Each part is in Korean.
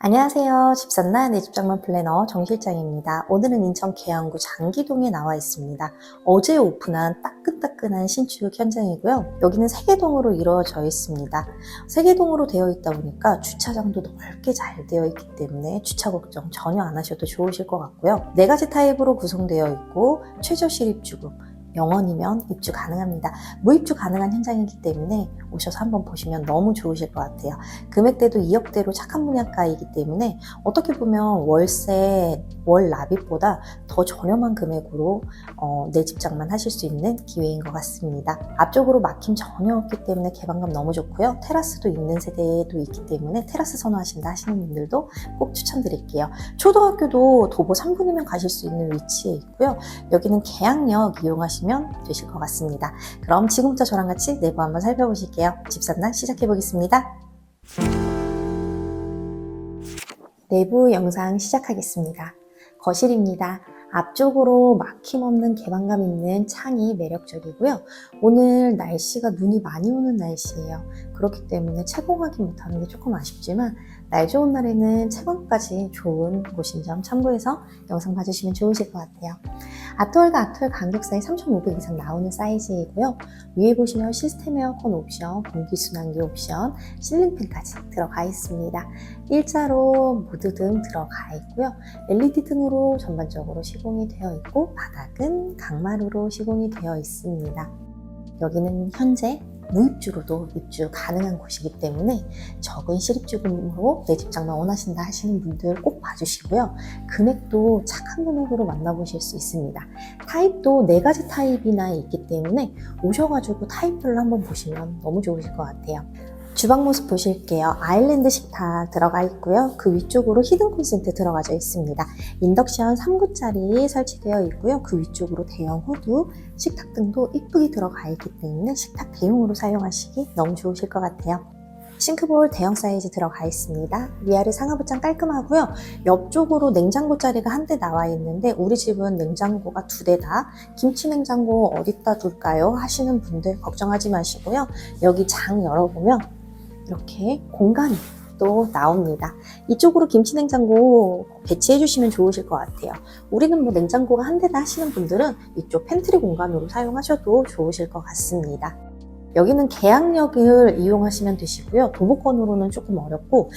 안녕하세요. 집산나 내 집장만 플래너 정실장입니다. 오늘은 인천 계양구 장기동에 나와 있습니다. 어제 오픈한 따끈따끈한 신축 현장이고요. 여기는 세개동으로 이루어져 있습니다. 세개동으로 되어 있다 보니까 주차장도 넓게 잘 되어 있기 때문에 주차 걱정 전혀 안 하셔도 좋으실 것 같고요. 네 가지 타입으로 구성되어 있고 최저 실입주금, 영원이면 입주 가능합니다. 무입주 가능한 현장이기 때문에 오셔서 한번 보시면 너무 좋으실 것 같아요. 금액대도 2억대로 착한 분양가이기 때문에 어떻게 보면 월세, 월 납입보다 더 저렴한 금액으로 어, 내 집장만 하실 수 있는 기회인 것 같습니다. 앞쪽으로 막힘 전혀 없기 때문에 개방감 너무 좋고요. 테라스도 있는 세대도 있기 때문에 테라스 선호하신다 하시는 분들도 꼭 추천드릴게요. 초등학교도 도보 3분이면 가실 수 있는 위치에 있고요. 여기는 계양역 이용하시 면 되실 것 같습니다. 그럼 지금부터 저랑 같이 내부 한번 살펴보실게요. 집산날 시작해 보겠습니다. 내부 영상 시작하겠습니다. 거실입니다. 앞쪽으로 막힘없는 개방감 있는 창이 매력적이고요. 오늘 날씨가 눈이 많이 오는 날씨예요. 그렇기 때문에 채공하기 못하는 게 조금 아쉽지만 날 좋은 날에는 채광까지 좋은 곳인 점 참고해서 영상 봐주시면 좋으실 것 같아요. 아트월과 아트월 간격 사이 3,500 이상 나오는 사이즈이고요. 위에 보시면 시스템 에어컨 옵션, 공기순환기 옵션, 실링팬까지 들어가 있습니다. 일자로 무드 등 들어가 있고요. LED 등으로 전반적으로 시공이 되어 있고 바닥은 강마루로 시공이 되어 있습니다. 여기는 현재 무입주로도 입주 가능한 곳이기 때문에 적은 실입주금으로 내 집 장만 원하신다 하시는 분들 꼭 봐주시고요. 금액도 착한 금액으로 만나보실 수 있습니다. 타입도 네 가지 타입이나 있기 때문에 오셔가지고 타입별로 한번 보시면 너무 좋으실 것 같아요. 주방 모습 보실게요. 아일랜드 식탁 들어가 있고요. 그 위쪽으로 히든 콘센트 들어가져 있습니다. 인덕션 3구짜리 설치되어 있고요. 그 위쪽으로 대형 호두, 식탁 등도 이쁘게 들어가 있기 때문에 식탁 대용으로 사용하시기 너무 좋으실 것 같아요. 싱크볼 대형 사이즈 들어가 있습니다. 위아래 상하부장 깔끔하고요. 옆쪽으로 냉장고 자리가 한 대 나와 있는데 우리 집은 냉장고가 두 대다 김치 냉장고 어디다 둘까요? 하시는 분들 걱정하지 마시고요. 여기 장 열어보면 이렇게 공간이 또 나옵니다. 이쪽으로 김치냉장고 배치해 주시면 좋으실 것 같아요. 우리는 뭐 냉장고가 한 대다 하시는 분들은 이쪽 팬트리 공간으로 사용하셔도 좋으실 것 같습니다. 여기는 계양역을 이용하시면 되시고요. 도보권으로는 조금 어렵고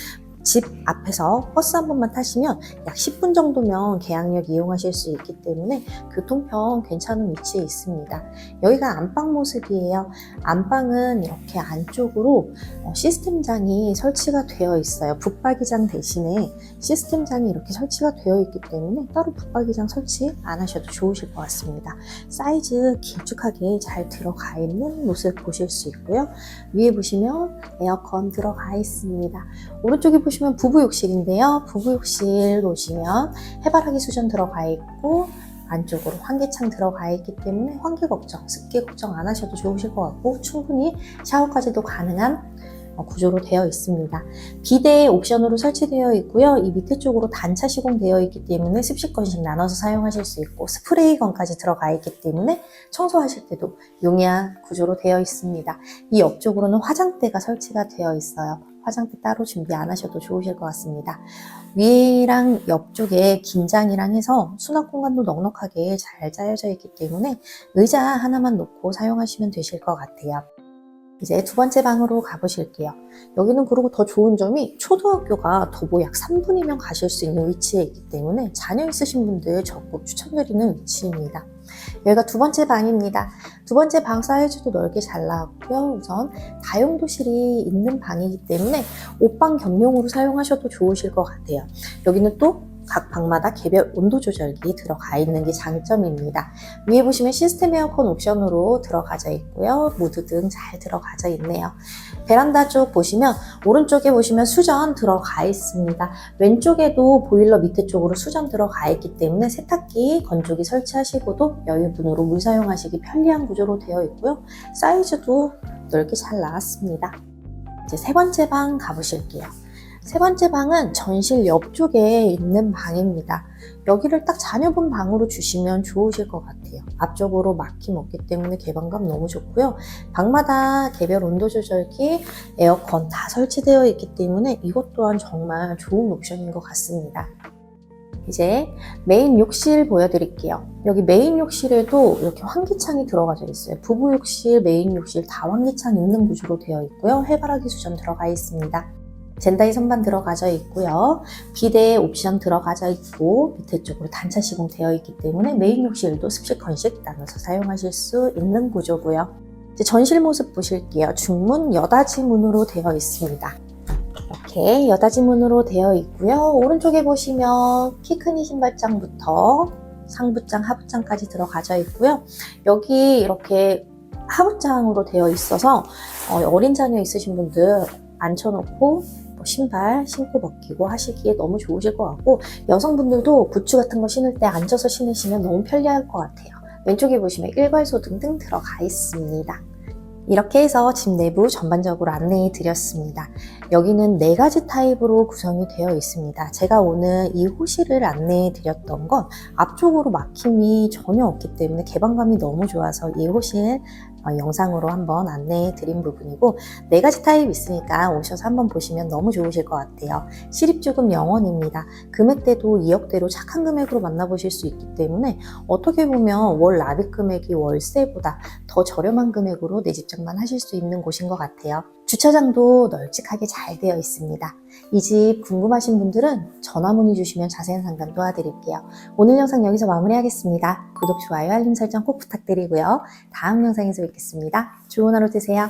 집 앞에서 버스 한 번만 타시면 약 10분 정도면 계양역 이용하실 수 있기 때문에 교통편 괜찮은 위치에 있습니다. 여기가 안방 모습이에요. 안방은 이렇게 안쪽으로 어, 시스템장이 설치가 되어 있어요. 붙박이장 대신에 시스템장이 이렇게 설치가 되어 있기 때문에 따로 붙박이장 설치 안 하셔도 좋으실 것 같습니다. 사이즈 길쭉하게 잘 들어가 있는 모습 보실 수 있고요. 위에 보시면 에어컨 들어가 있습니다. 오른쪽에 보시면 부부욕실인데요. 부부욕실 보시면 해바라기 수전 들어가 있고 안쪽으로 환기창 들어가 있기 때문에 환기 걱정, 습기 걱정 안 하셔도 좋으실 것 같고 충분히 샤워까지도 가능한 어, 구조로 되어 있습니다. 비대 옵션으로 설치되어 있고요. 이 밑에 쪽으로 단차 시공되어 있기 때문에 습식 건식 나눠서 사용하실 수 있고 스프레이건까지 들어가 있기 때문에 청소하실 때도 용이한 구조로 되어 있습니다. 이 옆쪽으로는 화장대가 설치가 되어 있어요. 화장대 따로 준비 안 하셔도 좋으실 것 같습니다. 위랑 옆쪽에 긴장이랑 해서 수납 공간도 넉넉하게 잘 짜여져 있기 때문에 의자 하나만 놓고 사용하시면 되실 것 같아요. 이제 두 번째 방으로 가보실게요. 여기는 그리고 더 좋은 점이 초등학교가 도보 약 3분이면 가실 수 있는 위치에 있기 때문에 자녀 있으신 분들 적극 추천드리는 위치입니다. 여기가 두 번째 방입니다. 두 번째 방 사이즈도 넓게 잘 나왔고요. 우선 다용도실이 있는 방이기 때문에 옷방 겸용으로 사용하셔도 좋으실 것 같아요. 여기는 또 각 방마다 개별 온도 조절기 들어가 있는 게 장점입니다. 위에 보시면 시스템 에어컨 옵션으로 들어가져 있고요. 무드 등 잘 들어가져 있네요. 베란다 쪽 보시면 오른쪽에 보시면 수전 들어가 있습니다. 왼쪽에도 보일러 밑에 쪽으로 수전 들어가 있기 때문에 세탁기, 건조기 설치하시고도 여유분으로 물 사용하시기 편리한 구조로 되어 있고요. 사이즈도 넓게 잘 나왔습니다. 이제 세 번째 방 가보실게요. 세 번째 방은 전실 옆쪽에 있는 방입니다. 여기를 딱 자녀분 방으로 주시면 좋으실 것 같아요. 앞쪽으로 막힘 없기 때문에 개방감 너무 좋고요. 방마다 개별 온도 조절기, 에어컨 다 설치되어 있기 때문에 이것 또한 정말 좋은 옵션인 것 같습니다. 이제 메인 욕실 보여드릴게요. 여기 메인 욕실에도 이렇게 환기창이 들어가져 있어요. 부부 욕실, 메인 욕실 다 환기창 있는 구조로 되어 있고요. 해바라기 수전 들어가 있습니다. 젠다이 선반 들어가져 있고요. 비대 옵션 들어가져 있고 밑에 쪽으로 단차 시공 되어 있기 때문에 메인 욕실도 습식 건식 나눠서 사용하실 수 있는 구조고요. 이제 전실 모습 보실게요. 중문 여닫이 문으로 되어 있습니다. 이렇게 여닫이 문으로 되어 있고요. 오른쪽에 보시면 키큰 신발장부터 상부장, 하부장까지 들어가져 있고요. 여기 이렇게 하부장으로 되어 있어서 어, 어린 자녀 있으신 분들 앉혀놓고 뭐 신발 신고 벗기고 하시기에 너무 좋으실 것 같고 여성분들도 부츠 같은 거 신을 때 앉아서 신으시면 너무 편리할 것 같아요. 왼쪽에 보시면 일괄소 등등 들어가 있습니다. 이렇게 해서 집 내부 전반적으로 안내해 드렸습니다. 여기는 네 가지 타입으로 구성이 되어 있습니다. 제가 오늘 이 호실을 안내해 드렸던 건 앞쪽으로 막힘이 전혀 없기 때문에 개방감이 너무 좋아서 이 호실 어, 영상으로 한번 안내해 드린 부분이고 네 가지 타입 있으니까 오셔서 한번 보시면 너무 좋으실 것 같아요. 실입주금 영원입니다. 금액대도 2억대로 착한 금액으로 만나보실 수 있기 때문에 어떻게 보면 월 납입 금액이 월세보다 더 저렴한 금액으로 내 집 장만 하실 수 있는 곳인 것 같아요. 주차장도 널찍하게 잘 되어 있습니다. 이 집 궁금하신 분들은 전화 문의 주시면 자세한 상담 도와드릴게요. 오늘 영상 여기서 마무리하겠습니다. 구독, 좋아요, 알림 설정 꼭 부탁드리고요. 다음 영상에서 뵙겠습니다. 좋은 하루 되세요.